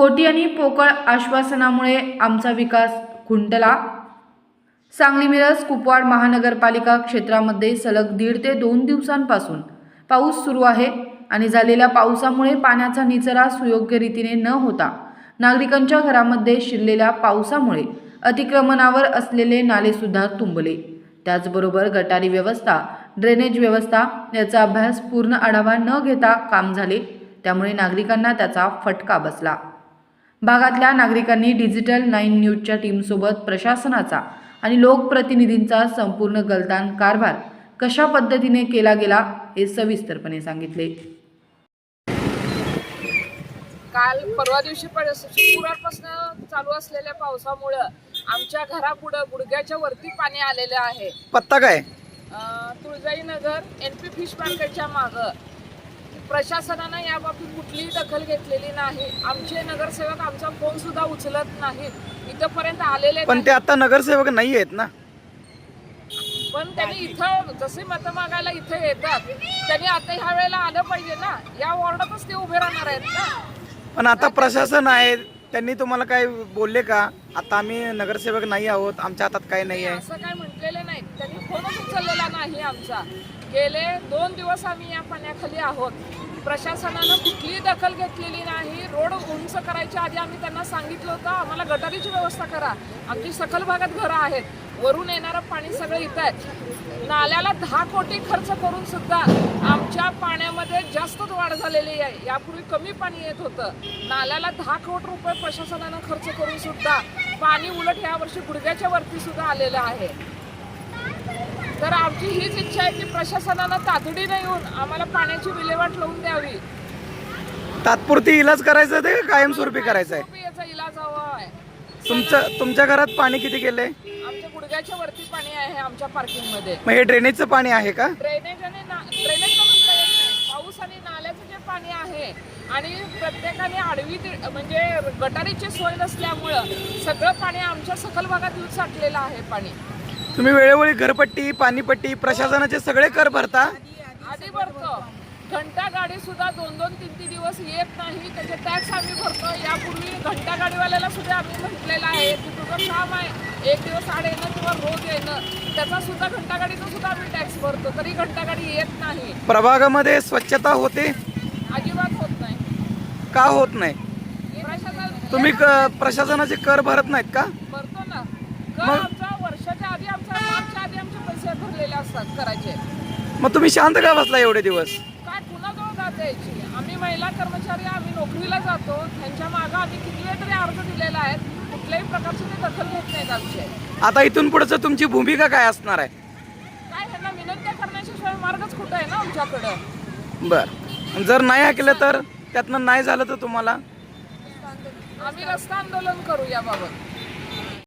खोटी आणि पोकळ आश्वासनामुळे आमचा विकास खुंटला. सांगली मिरज कुपवाड महानगरपालिका क्षेत्रामध्ये सलग दीड ते दोन दिवसांपासून पाऊस सुरू आहे आणि झालेल्या पावसामुळे पाण्याचा निचरा सुयोग्य रीतीने न होता नागरिकांच्या घरामध्ये शिरलेल्या पावसामुळे अतिक्रमणावर असलेले नालेसुद्धा तुंबले. त्याचबरोबर गटारी व्यवस्था ड्रेनेज व्यवस्था याचा अभ्यास पूर्ण आढावा न घेता काम झाले. त्यामुळे नागरिकांना त्याचा फटका बसला. भागातल्या नागरिकांनी डिजिटल नाईन न्यूजच्या टीमसोबत प्रशासनाचा आणि लोकप्रतिनिधींचा संपूर्ण गलतान कारभार कशा पद्धतीने केला गेला हे सविस्तरपणे सांगितले. काल परवा दिवशी पण शुक्रवारपासून चालू असलेल्या पावसामुळं आमच्या घरापुढं गुडघ्याच्या वरती पाणी आलेलं आहे. पत्ता काय? Tuljai Nagar N P fish मार्केटच्या मागं. प्रशासनानं याबाबतीत कुठलीही दखल घेतलेली नाही. आमचे नगरसेवक आमचा फोन सुद्धा उचलत नाहीत. इथंपर्यंत आलेले पण ते आता नगरसेवक नाही आहेत ना? पण त्यांनी इथं जसे मतं मागायला इथं येतात त्यांनी आता ह्या वेळेला आलं पाहिजे ना? या वॉर्डातच ते उभे राहणार आहेत ना? पण आता प्रशासन आहे. त्यांनी तुम्हाला काय बोलले का? आता आम्ही नगरसेवक नाही आहोत. आमच्या हातात काय नाही आहे. असं काय फोनच उचललेला नाही आमचा. गेले दोन दिवस आम्ही या पाण्याखाली आहोत. प्रशासनानं कुठलीही दखल घेतलेली नाही. रोड उंच करायच्या आधी आम्ही त्यांना सांगितलं होतं आम्हाला गटारीची व्यवस्था करा. आमची सखल भागात घरं आहेत. वरून येणारं पाणी सगळं इथं आहे. नाल्याला दहा कोटी खर्च करून सुद्धा आमच्या पाण्यामध्ये जास्तच वाढ झालेली आहे. यापूर्वी कमी पाणी येत होतं. नाल्याला दहा कोटी रुपये प्रशासनानं खर्च करून सुद्धा पाणी उलट यावर्षी गुडघ्याच्या वरती सुद्धा आलेलं आहे. तर आमची हीच इच्छा आहे की प्रशासनानं तातडीने येऊन आम्हाला पाण्याची विल्हेवाट लावून द्यावी. तात्पुरती इलाज करायचं ते का कायमस्वरूपी करायचं आहे? याचा इलाज हवा आहे. तुमचं तुमच्या घरात पाणी किती गेलंय? आमच्या गुडघ्याच्या वरती पाणी आहे आमच्या पार्किंगमध्ये मग हे ड्रेनेजचं पाणी आहे का? ड्रेनेज आणि ना ड्रेनेज म्हणता येत नाही. पाऊस आणि नाल्याचं जे पाणी आहे आणि प्रत्येकाने आडवी ती- म्हणजे गटारीची सोय नसल्यामुळं सगळं पाणी आमच्या सखल भागात येऊन साठलेलं आहे पाणी. तुम्ही वेळोवेळी घरपट्टी पाणीपट्टी प्रशासनाचे सगळे कर भरता. आधी भरतो. घंटा गाडी सुद्धा दोन दोन तीन तीन दिवस येत नाही. त्याचे टॅक्स आम्ही भरतो. यापूर्वी घंटा गाडीवाल्याला सुद्धा आम्ही म्हटलेलं आहे की तुझं काम आहे. एक दिवस आड येणं किंवा रोज येणं त्याचा सुद्धा घंटा गाडीचा सुद्धा आम्ही टॅक्स भरतो. तरी घंटा गाडी येत नाही. प्रभागामध्ये स्वच्छता होते? अजिबात होत नाही. का होत नाही? प्रशासन तुम्ही क- प्रशासनाचे कर भरत नाहीत का? भरतो ना. कर मग- आमचा वर्षाच्या आधी आमचा मार्चच्या आधी आमचे पैसे भरलेले असतात करायचे. मग तुम्ही शांत का बसला एवढे दिवस? काय कुणाजवळ जात यायची आम्ही महिला कर्मचारी आम्ही नोकरीला जातो. त्यांच्या मागं आम्ही किती तरी अर्ज दिलेला आहे. कुठल्याही प्रकारची ते दखल घेत नाहीत आमचे. आता इथून पुढचं तुमची भूमिका काय असणार आहे? काय ह्यांना विनंत्या करण्याशिवाय मार्गच कुठं आहे ना आमच्याकडं? बर. जर नाही ऐकलं तर त्यातनं नाही झालं तर तुम्हाला? आम्ही रस्ता आंदोलन करू याबाबत